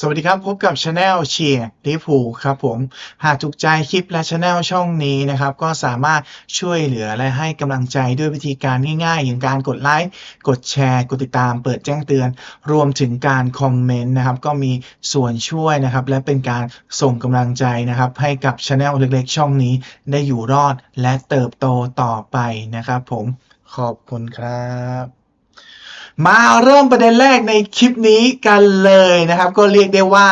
สวัสดีครับ พบกับช anel เชียร์ลิพูครับผม หากถูกใจคลิปและช anel ช่องนี้นะครับ ก็สามารถช่วยเหลือและให้กำลังใจด้วยวิธีการง่ายๆ อย่างการกดไลค์ กดแชร์ กดติดตาม เปิดแจ้งเตือน รวมถึงการคอมเมนต์นะครับ ก็มีส่วนช่วยนะครับ และเป็นการส่งกำลังใจนะครับ ให้กับช anel เล็กๆ ช่องนี้ ได้อยู่รอดและเติบโตต่อไปนะครับผมขอบคุณครับ มาเริ่มประเด็นแรกในคลิปนี้กันเลยนะครับ ก็เรียกได้ว่า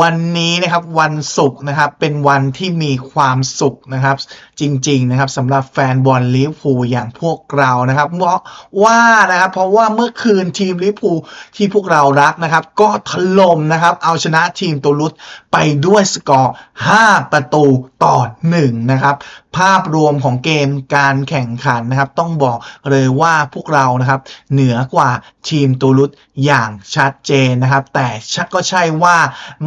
วันนี้นะครับวันศุกร์นะครับเป็นวันที่มีความสุขนะครับ จริงๆนะครับสำหรับแฟนบอลลิเวอร์พูลอย่างพวกเรานะครับเพราะว่านะครับเพราะว่าเมื่อคืนทีมลิเวอร์พูลที่พวกเรารักนะครับ ก็ถล่มนะครับเอาชนะทีมตูลุสไปด้วยสกอร์ 5 ประตูต่อ1นะครับ ภาพรวมของเกมการแข่งขันนะครับ ต้องบอกเลยว่าพวกเรานะครับ เหนือกว่าทีมตูลุสอย่างชัดเจนนะครับ แต่ชก็ใช่ว่า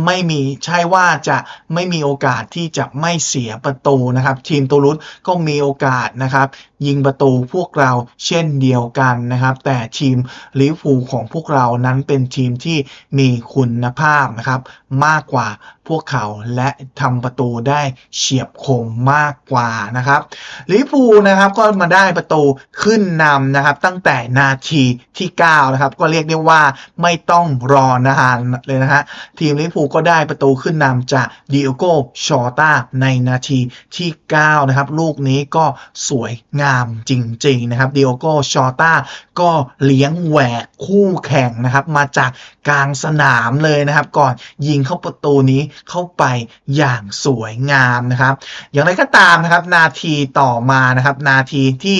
ไม่มีใช่ว่าจะไม่มีโอกาสที่จะไม่เสียประตูนะครับ ทีมตูลุสก็มีโอกาสนะครับ ยิงประตูพวกเราเช่นเดียวกันนะครับ แต่ทีมลิเวอร์พูลของพวกเรานั้นเป็นทีมที่มีคุณภาพนะครับ มากกว่าพวกเขาและทำประตูได้เฉียบคมมากกว่านะครับลิเวอร์พูนะครับก็มาได้ประตูขึ้นนำนะครับ ตั้งแต่นาทีที่ 9 นะครับ ก็เรียกได้ว่าไม่ต้องรอนานเลยนะฮะทีมลิเวอร์พูก็ได้ประตูขึ้นนำจากดิโอโกชอต้าในนาทีที่ 9 นะครับ ลูกนี้ก็สวยงามจริง ๆ นะครับดิโอโกชอต้าก็เลี้ยงแหวกคู่แข่งนะครับ มาจากกลางสนามเลยนะครับ ก่อนยิงเข้าประตูนี้เข้าไปอย่างสวยงามนะครับ อย่างไรก็ตามนะครับ นาทีต่อมานะครับ นาทีที่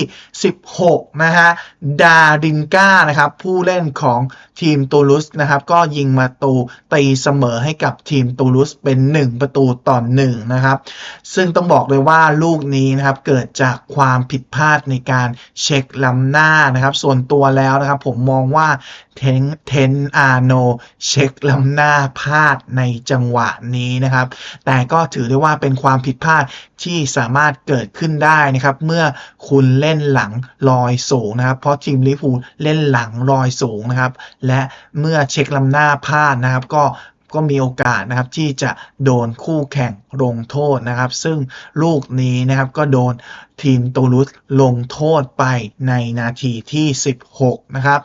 16 นะฮะดาดินก้านะครับ ผู้เล่นของทีมตูลุสนะครับ ก็ยิงมาตูตีเสมอให้กับทีมตูลุสเป็น 1 ประตูต่อ1นะครับ ซึ่งต้องบอกเลยว่าลูกนี้นะครับเกิดจากความผิดพลาดในการเช็คล้ำหน้านะครับ ส่วนตัวแล้วนะครับ ผมมองว่าเทนเทนอาโนเช็คล้ำหน้าพลาดในจังหวะนี้นะครับ แต่ก็ถือได้ว่าเป็นความผิดพลาดที่สามารถเกิดขึ้นได้นะครับ เมื่อคุณเล่นหลังลอยสูงนะครับ เพราะทีมลิเวอร์พูเล่นหลังลอยสูงนะครับ และเมื่อเช็คลำหน้าพลาดนะครับ ก็ก็มีโอกาสนะครับที่จะโดนคู่แข่งลงโทษนะครับ ซึ่งลูกนี้นะครับก็โดนทีมตูลุสลงโทษไปในนาทีที่ 16 นะครับ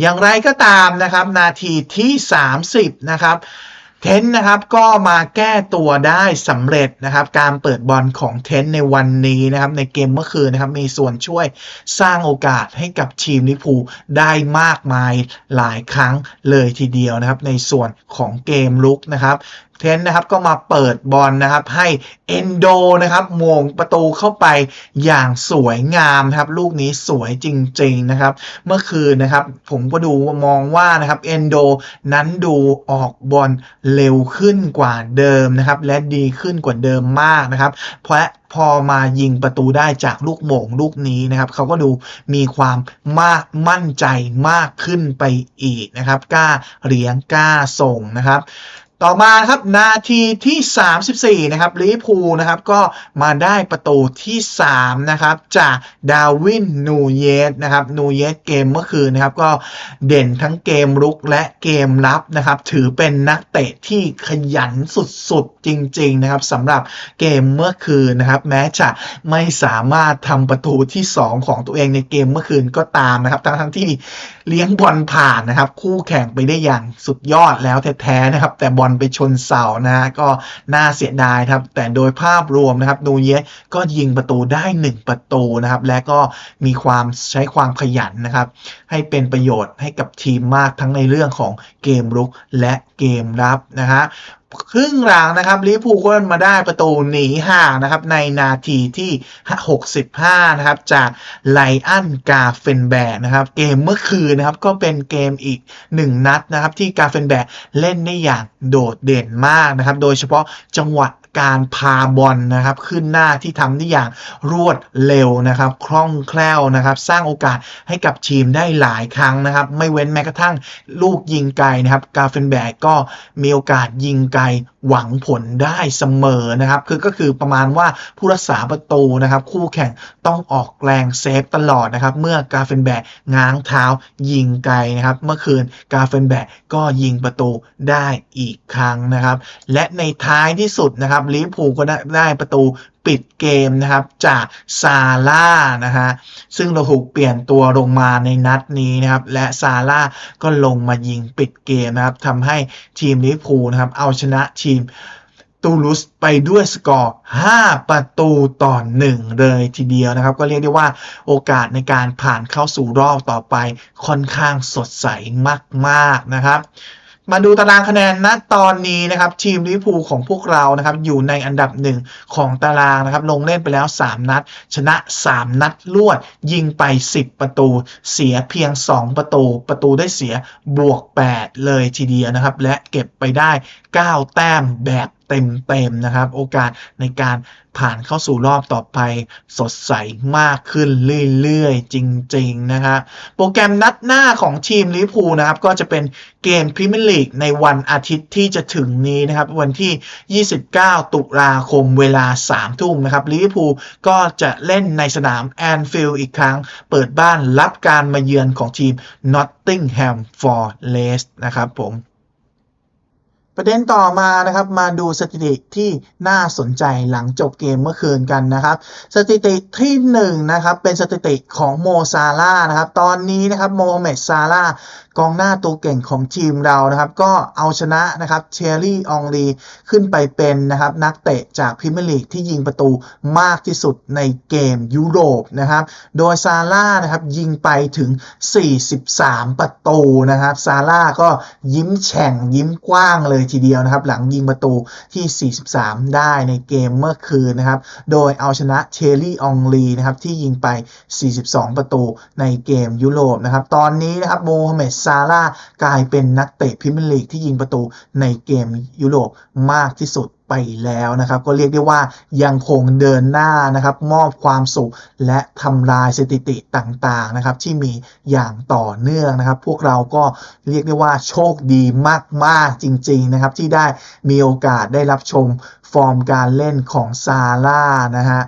อย่างไรก็ตามนะครับ นาทีที่ 30 นะครับ เทนต์นะครับก็มาแก้ตัวได้สำเร็จนะครับ การเปิดบอลของเทนต์ในวันนี้นะครับ ในเกมเมื่อคืนนะครับ มีส่วนช่วยสร้างโอกาสให้กับทีมลิพูได้มากมายหลายครั้งเลยทีเดียวนะครับ ในส่วนของเกมลุกนะครับ เทนต์นะครับก็มาเปิดบอลนะครับ ให้เอนโดนะครับมงประตูเข้าไปอย่างสวยงามครับ ลูกนี้สวยจริง ๆนะครับ เมื่อคืนนะครับ ผมก็ดูมองว่านะครับเอนโดนั้นดูออกบอลเร็วขึ้นกว่าเดิมนะครับ และดีขึ้นกว่าเดิมมากนะครับ เพราะพอมายิงประตูได้จากลูกโมงลูกนี้นะครับเขาก็ดูมีความมากมั่นใจมากขึ้นไปอีกนะครับ กล้าเลี้ยงกล้าส่งนะครับ ต่อมาครับนาทีที่ 34 นะครับลิพูนะครับก็มาได้ประตูที่ 3 นะครับ จากดาวินนูเยสนะครับนูเยสเกมเมื่อคืนนะครับ ก็เด่นทั้งเกมรุกและเกมรับนะครับ ถือเป็นนักเตะที่ขยันสุดๆ จริง ๆ นะครับสำหรับเกมเมื่อคืนนะครับ แม้จะไม่สามารถทำประตูที่ 2 ของตัวเองในเกมเมื่อคืนก็ตามนะครับ ทั้งๆที่เลี้ยงบอลผ่านนะครับ คู่แข่งไปได้อย่างสุดยอดแล้วแท้ๆนะครับ แต่บอลไปชนเสานะฮะก็น่าเสียดายครับ แต่โดยภาพรวมนะครับนูเยสก็ยิงประตูได้ 1 ประตูนะครับ และก็มีความใช้ความขยันนะครับ ให้เป็นประโยชน์ให้กับทีมมากทั้งในเรื่องของเกมรุกและเกมรับนะฮะ ครึ่งหลังนะครับลิเวอร์พูลก็มาได้ประตูหนีห่างนะครับในนาทีที่ 65 นะครับ จากไลอันกาเฟนแบกนะครับ เกมเมื่อคืนนะครับก็เป็นเกมอีกหนึ่งนัดนะครับ ที่กาเฟนแบกเล่นได้อย่างโดดเด่นมากนะครับ โดยเฉพาะจังหวะ การพาบอลนะครับ ขึ้นหน้าที่ทำได้อย่างรวดเร็วนะครับ คล่องแคล่วนะครับ สร้างโอกาสให้กับทีมได้หลายครั้งนะครับ ไม่เว้นแม้กระทั่งลูกยิงไกลนะครับ กาเฟนแบกก็มีโอกาสยิงไกลหวังผลได้เสมอนะครับ คือก็คือประมาณว่าผู้รักษาประตูนะครับ คู่แข่งต้องออกแรงเซฟตลอดนะครับ เมื่อกาเฟนแบกง้างเท้ายิงไกลนะครับ เมื่อคืนกาเฟนแบกก็ยิงประตูได้อีกครั้งนะครับ และในท้ายที่สุดนะครับลิเวอร์พูลก็ได้ได้ประตู ปิดเกมนะครับจากซาร่านะฮะซึ่งเราถูกเปลี่ยนตัวลงมาในนัดนี้นะครับและซาร่าก็ลงมายิงปิดเกมนะครับทำให้ทีมลิเวอร์พูลนะครับเอาชนะทีมตูลูสไปด้วยสกอร์ 5 ประตูต่อ 1 เลยทีเดียวนะครับ ก็เรียกได้ว่าโอกาสในการผ่านเข้าสู่รอบต่อไปค่อนข้างสดใสมาก ๆ นะครับ มาดูตารางคะแนนณตอนนี้นะครับ ทีมลิเวอร์พูลของพวกเรานะครับ อยู่ในอันดับหนึ่งของตารางนะครับ ลงเล่นไปแล้ว 3 นัด ชนะ 3 นัดรวด ยิงไป 10 ประตู เสียเพียง 2 ประตู ประตูได้เสียบวก 8 เลยทีเดียวนะครับ และเก็บไปได้ 9 แต้มแบบ เต็มๆนะครับ โอกาสในการผ่านเข้าสู่รอบต่อไปสดใสมากขึ้นเรื่อยๆ จริงๆนะครับโปรแกรมนัดหน้าของทีมลิเวอร์พูลนะครับ ก็จะเป็นเกมพรีเมียร์ลีกในวันอาทิตย์ที่จะถึงนี้นะครับ วันที่ 29 ตุลาคมเวลา 3 ทุ่มนะครับลิเวอร์พูลก็จะเล่นในสนามแอนฟิลด์อีกครั้ง เปิดบ้านรับการมาเยือนของทีม Nottingham Forest นะครับผม ประเด็นต่อมานะครับมาดูสถิติที่น่าสนใจหลังจบเกมเมื่อคืนกันนะครับ สถิติที่1นงนะครับเป็นสถิติของโมซาร่านะครับตอนนี้นะครับโมฮัมเหม็ดซาร่ากองหน้าตัวเก่งของทีมเรานะครับ ก็เอาชนะนะครับเชอรี่อองรีขึ้นไปเป็นนะครับนักเตะจากพรีเมียร์ลีกที่ยิงประตูมากที่สุดในเกมยุโรปนะครับ โดยซาร่านะครับยิงไปถึง 43 ประตูนะครับซาร่าก็ยิ้มแฉ่งยิ้มกว้างเลยทีเดียวนะครับ หลังยิงประตูที่ 43 ได้ในเกมเมื่อคืนนะครับ โดยเอาชนะเชลี่อองลีนะครับที่ยิงไป 42 ประตูในเกมยุโรปนะครับ ตอนนี้นะครับโมฮัมเหม็ดซาร่ากลายเป็นนักเตะพรีเมียร์ลีกที่ยิงประตูในเกมยุโรปมากที่สุด ไปแล้วนะครับก็เรียกได้ว่ายังคงเดินหน้านะครับมอบความสุขและทำลายสถิติต่างๆนะครับที่มีอย่างต่อเนื่องนะครับ พวกเราก็เรียกได้ว่าโชคดีมากๆจริงๆนะครับที่ได้มีโอกาสได้รับชมฟอร์มการเล่นของซาร่านะฮะ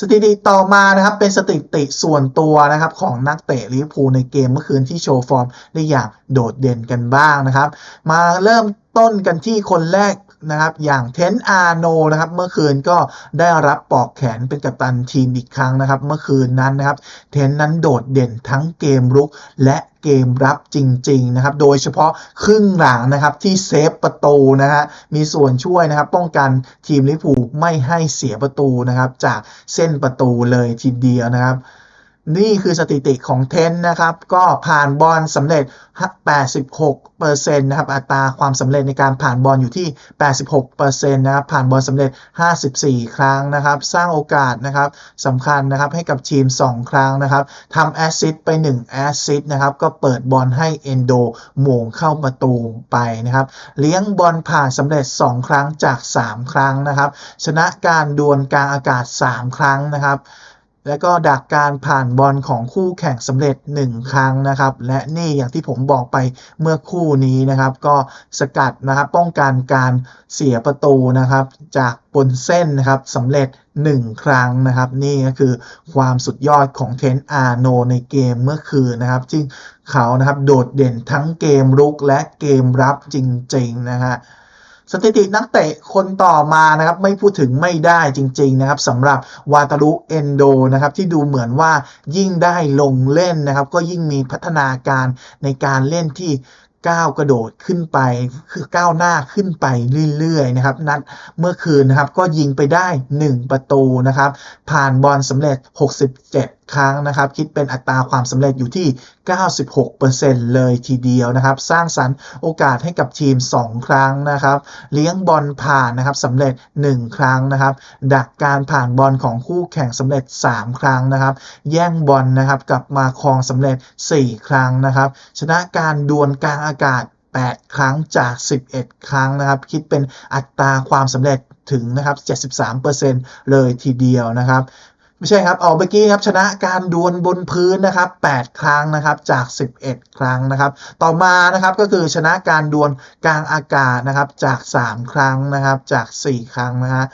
สถิติต่อมานะครับเป็นสถิติส่วนตัวนะครับของนักเตะลิเวอร์พูลในเกมเมื่อคืนที่โชว์ฟอร์มได้อย่างโดดเด่นกันบ้างนะครับ มาเริ่มต้นกันที่คนแรก นะครับอย่างเทนอาโนนะครับเมื่อคืนก็ได้รับปอกแขนเป็นกัปตันทีมอีกครั้งนะครับ เมื่อคืนนั้นนะครับเทนนั้นโดดเด่นทั้งเกมรุกและเกมรับจริง ๆ นะครับ โดยเฉพาะครึ่งหลังนะครับที่เซฟประตูนะฮะ มีส่วนช่วยนะครับ ป้องกันทีมลิเวอร์พูลไม่ให้เสียประตูนะครับ จากเส้นประตูเลยทีเดียวนะครับ นี่คือสถิติของเทนนะครับ ก็ผ่านบอลสำเร็จ 86%นะครับ อัตราความสำเร็จในการผ่านบอลอยู่ที่ 86%นะครับ ผ่านบอลสำเร็จ 54 ครั้งนะครับ สร้างโอกาสนะครับสำคัญนะครับให้กับทีม 2 ครั้งนะครับทำแอสซิสต์ไป1แอสซิสต์นะครับ ก็เปิดบอลให้เอนโดหม่งเข้าประตูไปนะครับ เลี้ยงบอลผ่านสำเร็จ 2 ครั้งจาก 3 ครั้งนะครับ ชนะการดวลกลางอากาศ 3 ครั้งนะครับ แล้วก็ดักการผ่านบอลของคู่แข่งสำเร็จ 1 ครั้งนะครับ และนี่อย่างที่ผมบอกไปเมื่อคู่นี้นะครับ ก็สกัดนะครับป้องกันการเสียประตูนะครับ จากบนเส้นนะครับสำเร็จ 1 ครั้งนะครับ นี่ก็คือความสุดยอดของเทนอาโนในเกมเมื่อคืนนะครับที่เขานะครับโดดเด่นทั้งเกมรุกและเกมรับจริงๆนะฮะ สถิตินักเตะคนต่อมานะครับไม่พูดถึงไม่ได้จริง ๆ นะครับสำหรับวาตารุเอนโดนะครับที่ดูเหมือนว่ายิ่งได้ลงเล่นนะครับ ก็ยิ่งมีพัฒนาการในการเล่นที่ก้าวกระโดดขึ้นไปคือก้าวหน้าขึ้นไปเรื่อยๆนะครับนัดเมื่อคืนนะครับก็ยิงไปได้ 1 ประตูนะครับ ผ่านบอลสำเร็จ 67 ครั้งนะครับ คิดเป็นอัตราความสำเร็จอยู่ที่ 96%เลยทีเดียวนะครับ สร้างสรรค์โอกาสให้กับทีม 2 ครั้งนะครับ เลี้ยงบอลผ่านนะครับสำเร็จ 1 ครั้งนะครับ ดักการผ่านบอลของคู่แข่งสำเร็จ 3 ครั้งนะครับ แย่งบอลนะครับกลับมาครองสำเร็จ 4 ครั้งนะครับ ชนะการดวลกลางอากาศ 8 ครั้งจาก 11 ครั้งนะครับ คิดเป็นอัตราความสำเร็จถึงนะครับ 73%เลยทีเดียวนะครับ ไม่ใช่ครับ ออกเมื่อกี้ครับชนะการดวลบนพื้นนะครับ 8 ครั้งนะครับจาก 11 ครั้งนะครับ ต่อมานะครับก็คือชนะการดวลกลางอากาศนะครับจาก 3 ครั้งนะครับจาก 4 ครั้งนะฮะ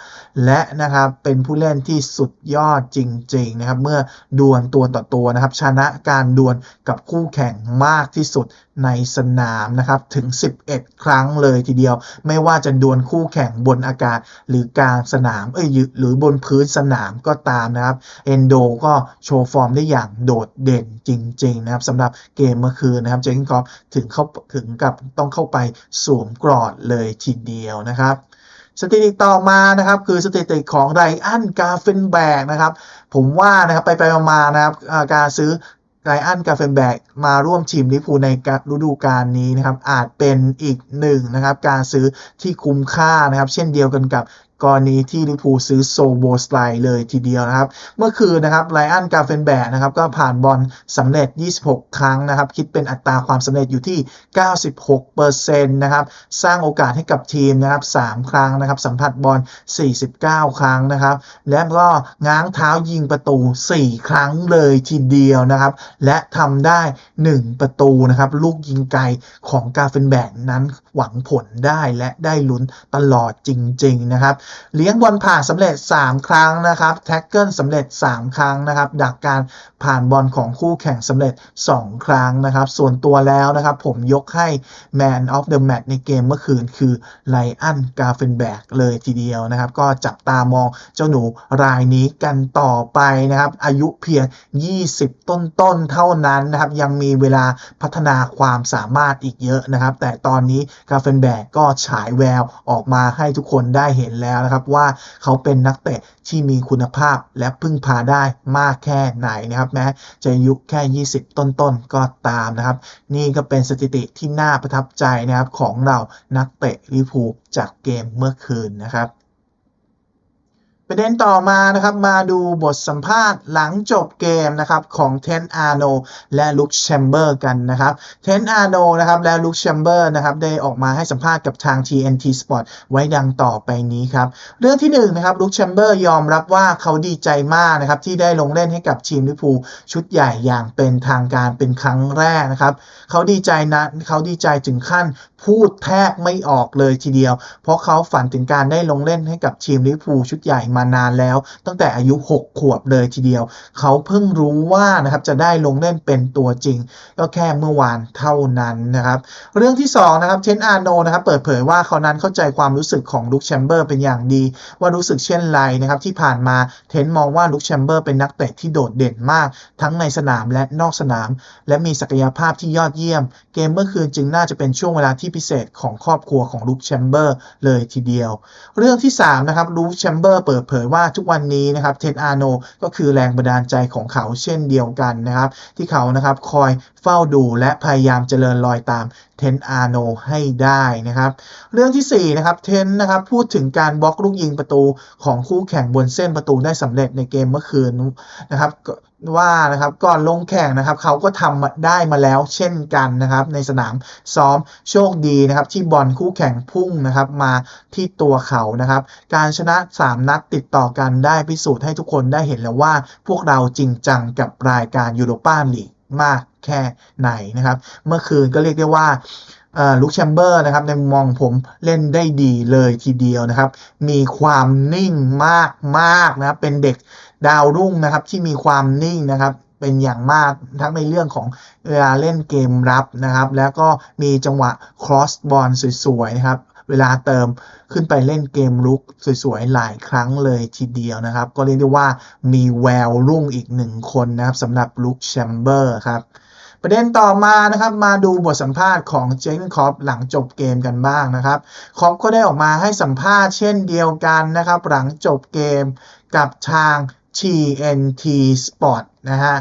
และนะครับเป็นผู้เล่นที่สุดยอดจริง ๆ นะครับ เมื่อดวลตัวต่อตัวนะครับ ชนะการดวลกับคู่แข่งมากที่สุดในสนามนะครับถึง 11 ครั้งเลยทีเดียว ไม่ว่าจะดวลคู่แข่งบนอากาศ หรือกลางสนามเอ้ยหรือบนพื้นสนามก็ตามนะครับเอนโดก็โชว์ฟอร์มได้อย่างโดดเด่นจริงๆนะครับสำหรับเกมเมื่อคืนนะครับเจคกินคอฟถึงเข้าถึงกับต้องเข้าไปสวมกรอดเลยทีเดียวนะครับสถิติต่อมานะครับคือสถิติของไรอันกาเฟนแบกนะครับผมว่านะครับไปไปมานะครับการซื้อไรอันกาเฟนแบกมาร่วมทีมลิพูในฤดูกาลนี้นะครับอาจเป็นอีกหนึ่งนะครับการซื้อที่คุ้มค่านะครับเช่นเดียวกันกับ กรณีที่ลิเวอร์พูซื้อโซโบสไลเลยทีเดียวนะครับ เมื่อคืนนะครับไรอันกาเฟนแบกนะครับก็ผ่านบอลสำเร็จ 26 ครั้งนะครับ คิดเป็นอัตราความสำเร็จอยู่ที่ 96%นะครับ สร้างโอกาสให้กับทีมนะครับ 3 ครั้งนะครับ สัมผัสบอล 49 ครั้งนะครับ และก็ง้างเท้ายิงประตู 4 ครั้งเลยทีเดียวนะครับ และทำได้ 1 ประตูนะครับ ลูกยิงไกลของกาเฟนแบกนั้นหวังผลได้และได้ลุ้นตลอดจริง ๆ นะครับเลี้ยงบอลผ่านสำเร็จ 3 ครั้งนะครับแท็กเกิลสำเร็จ 3 ครั้งนะครับ ดักการผ่านบอลของคู่แข่งสำเร็จ 2 ครั้งนะครับ ส่วนตัวแล้วนะครับผมยกให้ Man of the Match ในเกมเมื่อคืนคือไลอันกาเฟนแบกเลยทีเดียวนะครับ ก็จับตามองเจ้าหนูรายนี้กันต่อไปนะครับ อายุเพียง 20 ต้นๆเท่านั้นนะครับ ยังมีเวลาพัฒนาความสามารถอีกเยอะนะครับ แต่ตอนนี้กาเฟนแบกก็ฉายแววออกมาให้ทุกคนได้เห็นแล้วนะครับว่าเขาเป็นนักเตะที่มีคุณภาพและพึ่งพาได้มากแค่ไหนนะครับแม้จะยุคแค่ 20 ต้นๆ ก็ตามนะครับ นี่ก็เป็นสถิติที่น่าประทับใจนะครับของเรานักเตะลิพูจากเกมเมื่อคืนนะครับ ประเด็นต่อมานะครับมาดูบทสัมภาษณ์หลังจบเกมนะครับของเทนอาโนและลุคแชมเบอร์กันนะครับเทนอาโนนะครับและลุคแชมเบอร์นะครับได้ออกมาให้สัมภาษณ์กับทาง TNT Sport ไว้ดังต่อไปนี้ครับเรื่องที่1นงนะครับลุคแชมเบอร์ยอมรับว่าเขาดีใจมากนะครับที่ได้ลงเล่นให้กับทีมลิเวอร์พูลชุดใหญ่อย่างเป็นทางการเป็นครั้งแรกนะครับเขาดีใจนะเขาดีใจถึงขั้นพูดแทบไม่ออกเลยทีเดียว เพราะเขาฝันถึงการได้ลงเล่นให้กับทีมลิเวอร์พูลชุดใหญ่มานานแล้ว ตั้งแต่อายุ 6 ขวบเลยทีเดียว เขาเพิ่งรู้ว่านะครับจะได้ลงเล่นเป็นตัวจริง ก็แค่เมื่อวานเท่านั้นนะครับ เรื่องที่2นะครับเทนอาโนนะครับเปิดเผยว่าเขานั้นเข้าใจความรู้สึกของลุคแชมเบอร์เป็นอย่างดี ว่ารู้สึกเช่นไรนะครับที่ผ่านมาเทนมองว่าลุคแชมเบอร์เป็นนักเตะที่โดดเด่นมาก ทั้งในสนามและนอกสนาม และมีศักยภาพที่ยอดเยี่ยม เกมเมื่อคืนจึงน่าจะเป็นช่วงเวลาที่พิเศษของครอบครัวของลุคแชมเบอร์เลยทีเดียว เรื่องที่3นะครับลุคแชมเบอร์เปิดเผยว่าทุกวันนี้นะครับเทนอาโนก็คือแรงบันดาลใจของเขาเช่นเดียวกันนะครับ ที่เขานะครับคอย ฝ้าดูและพยายามเจริญรอยตามเทนอาโนให้ได้นะครับ เรื่องที่4นะครับเทนนะครับพูดถึงการบล็อกลูกยิงประตูของคู่แข่งบนเส้นประตูได้สำเร็จในเกมเมื่อคืนนะครับว่านะครับก่อนลงแข่งนะครับเขาก็ทำมาได้มาแล้วเช่นกันนะครับ ในสนามซ้อมโชคดีนะครับที่บอลคู่แข่งพุ่งนะครับมาที่ตัวเขานะครับ การชนะ 3 นัดติดต่อกันได้พิสูจน์ให้ทุกคนได้เห็นแล้วว่า พวกเราจริงจังกับรายการยูโรปาลีกมาก แค่ไหนนะครับ เมื่อคืนก็เรียกได้ว่าลุคแชมเบอร์นะครับในมองผมเล่นได้ดีเลยทีเดียวนะครับ มีความนิ่งมากมากนะครับเป็นเด็กดาวรุ่งนะครับที่มีความนิ่งนะครับเป็นอย่างมากทั้งในเรื่องของเวลาเล่นเกมรับนะครับ แล้วก็มีจังหวะ cross บอลสวยๆนะครับเวลาเติมขึ้นไปเล่นเกมลุกสวยๆ หลายครั้งเลยทีเดียวนะครับ ก็เรียกได้ว่ามีแววรุ่งอีกหนึ่งคนนะครับสำหรับลุคแชมเบอร์ครับ ประเด็นต่อมานะครับมาดูบทสัมภาษณ์ของเจคคอปหลังจบเกมกันบ้างนะครับคอปก็ได้ออกมาให้สัมภาษณ์เช่นเดียวกันนะครับ หลังจบเกมกับทาง TNT Sport นะฮะ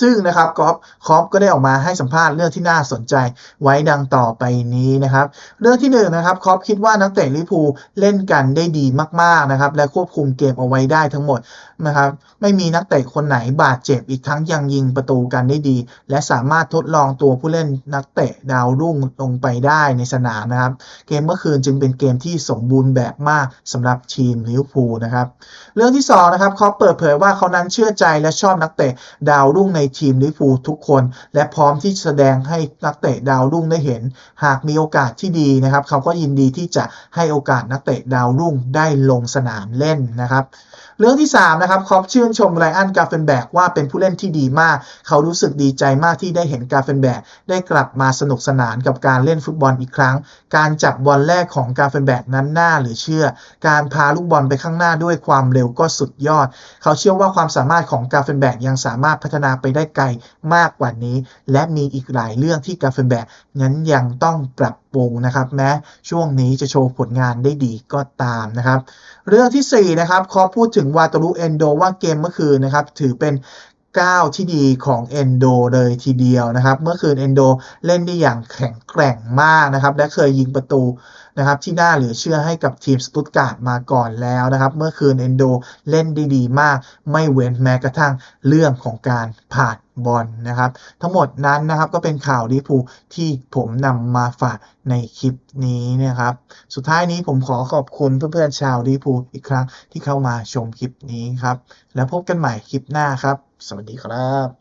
ซึ่งนะครับกอฟคอปก็ได้ออกมาให้สัมภาษณ์เรื่องที่น่าสนใจไว้ดังต่อไปนี้นะครับ เรื่องที่หนึ่งนะครับคอปคิดว่านักเตะลิพูเล่นกันได้ดีมากๆนะครับ และควบคุมเกมเอาไว้ได้ทั้งหมด นะครับ ไม่มีนักเตะคนไหนบาดเจ็บอีกทั้งยังยิงประตูกันได้ดี และสามารถทดลองตัวผู้เล่นนักเตะดาวรุ่งลงไปได้ในสนามนะครับ เกมเมื่อคืนจึงเป็นเกมที่สมบูรณ์แบบมากสำหรับทีมลิเวอร์พูลนะครับ เรื่องที่2นะครับเขาเปิดเผยว่าเขานั้นเชื่อใจและชอบนักเตะดาวรุ่งในทีมลิเวอร์พูลทุกคน และพร้อมที่แสดงให้นักเตะดาวรุ่งได้เห็น หากมีโอกาสที่ดีนะครับ เขาก็ยินดีที่จะให้โอกาสนักเตะดาวรุ่งได้ลงสนามเล่นนะครับ เรื่องที่ 3 นะครับครอปชื่นชมไรอันกาเฟนแบกว่าเป็นผู้เล่นที่ดีมาก เขารู้สึกดีใจมากที่ได้เห็นกาเฟนแบกได้กลับมาสนุกสนานกับการเล่นฟุตบอลอีกครั้ง การจับบอลแรกของกาเฟนแบกนั้นน่าเหรือเชื่อ การพาลูกบอลไปข้างหน้าด้วยความเร็วก็สุดยอด เขาเชื่อว่าความสามารถของกาเฟนแบกยังสามารถพัฒนาไปได้ไกลมากกว่านี้ และมีอีกหลายเรื่องที่กาเฟนแบกนั้นยังต้องปรับ ปรุงนะครับ แม้ช่วงนี้จะโชว์ผลงานได้ดีก็ตามนะครับ เรื่องทีสี่4นะครับขอพูดถึงวาตารุเอนโดว่าเกมเมื่อคืนนะครับ ถือเป็นก้าวที่ดีของเอนโดเลยทีเดียวนะครับ เมื่อคืนเอนโดเล่นได้อย่างแข็งแกร่งมากนะครับ และเคยยิงประตูนะครับที่น่าเหลือเชื่อให้กับทีมสตุตการ์ดมาก่อนแล้วนะครับ เมื่อคืนเอนโดเล่นได้ดีมาก ไม่เว้นแม้กระทั่งเรื่องของการผ่าน บอลนะครับ ทั้งหมดนั้นนะครับก็เป็นข่าวลิพูที่ผมนำมาฝากในคลิปนี้นะครับ สุดท้ายนี้ผมขอขอบคุณเพื่อนๆชาวลิพูอีกครั้งที่เข้ามาชมคลิปนี้ครับ แล้วพบกันใหม่คลิปหน้าครับ สวัสดีครับ